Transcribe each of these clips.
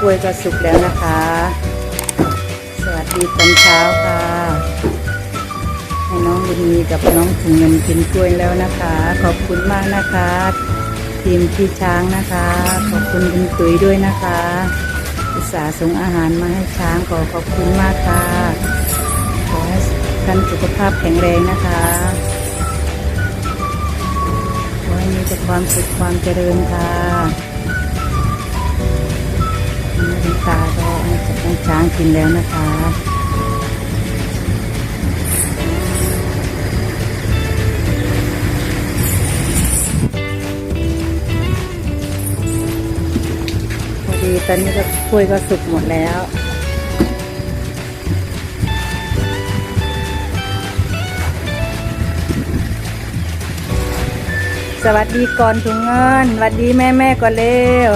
กล้วยก็สุกแล้วนะคะ สวัสดีตอนเช้าค่ะ ให้น้องบุญมีกับน้องถุงเงินกินกล้วยแล้วนะคะ ขอบคุณมากนะคะทีมพี่ช้างนะคะ ขอบคุณคุณตุ๋ยด้วยนะคะ อุตส่าห์ส่งอาหารมาให้ช้างขอขอบคุณมากค่ะ ขอให้ท่านสุขภาพแข็งแรงนะคะขอให้มีแต่ความสุขความเจริญค่ะ ช้างกินแล้วนะคะพอดีตอนนี้ก็กล้วยก็สุกหมดแล้วสวัสดีก่อนถุงเงินสวัสดีแม่แม่ก่อนเร็ว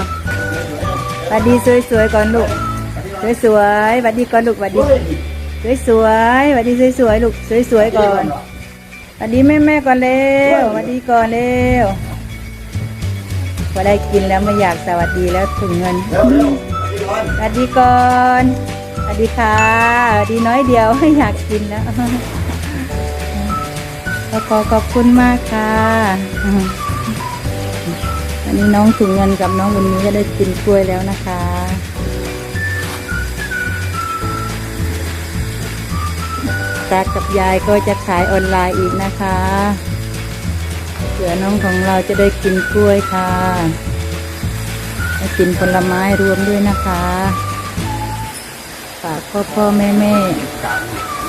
สวัสดีสวยๆก่อนลูก สวยๆสวัสดีก่อนลูกวัสดีสวยๆสวัสดีสวยๆลูกสวยๆก่อนวัสดีแม่แม่ก่อนเร็ววัสดีก่อนเร็วพอได้กินแล้วไม่อยากสวัสดีแล้วถุงเงินสวัสดีก่อนสวัสดีค่ะสวัสดีน้อยเดียวไม่อยากกินแล้วขอขอบคุณมากค่ะอันนี้น้องถุงเงินกับน้องบุญนี้ก็ได้กินกล้วยแล้วนะคะ ตากับยายก็จะขายออนไลน์อีกนะคะเผื่อน้องของเราจะได้กินกล้วยค่ะกินผลไม้รวมด้วยนะคะฝากพ่อพ่อแม่แม่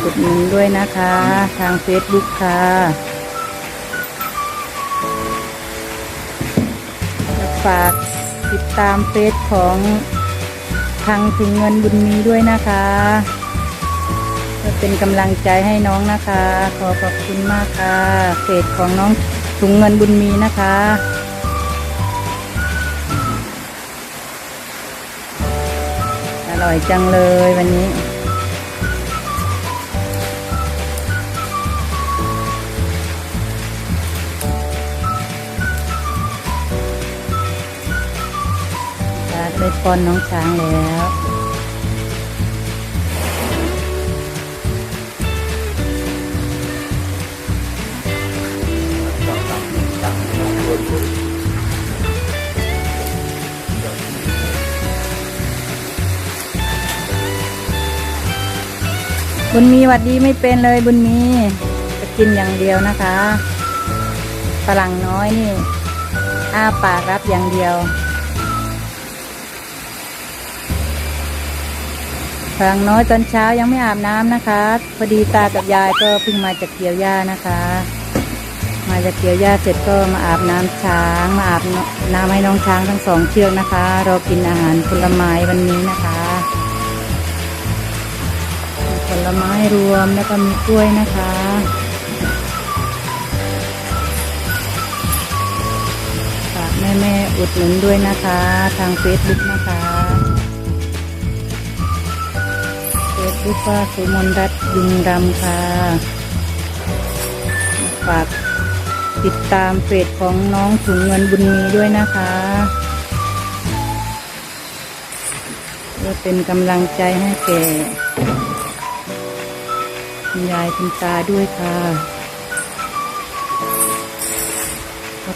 อุดหนุนด้วยนะคะ ทางเฟซบุ๊กค่ะและฝากติดตามเฟซของทางถึงเงินบุญมีด้วยนะคะ เพื่อเป็นกำลังใจให้น้องนะคะ ขอขอบคุณมากค่ะเฟซของน้องถุงเงินบุญมีนะคะอร่อยจังเลยวันนี้ได้ป้อนน้องช้างแล้ว บุญมีหวัดดีไม่เป็นเลยบุญมีจะกินอย่างเดียวนะคะฝรั่งน้อยนี่อ้าปากรับอย่างเดียวฝรั่งน้อยตอนเช้ายังไม่อาบน้ำนะคะพอดีตากับยายก็เพิ่งมาจากเกี่ยวหญ้านะคะ มาจากเกี่ยวหญ้าเสร็จก็มาอาบน้ำช้าง มาอาบน้ำให้น้องช้างทั้งสองเชือกนะคะ เรากินอาหารผลไม้วันนี้นะคะ ลไม้รวมแล้วก็มีกล้วยนะคะ ฝากแม่ๆอุดหนุนด้วยนะคะ ทางเฟซบุ๊กนะคะเฟซบุ๊กว่าสุมนรัตน์ยุงดำค่ะ ฝากติดตามเฟซของน้องถุงเงินบุญมีด้วยนะคะเพื่อเป็นกำลังใจให้แก่ คุณยายคุณตาด้วยค่ะ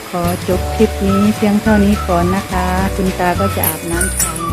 ขอจบคลิปนี้เพียงเท่านี้ก่อนนะคะ คุณตาก็จะอาบน้ำช้า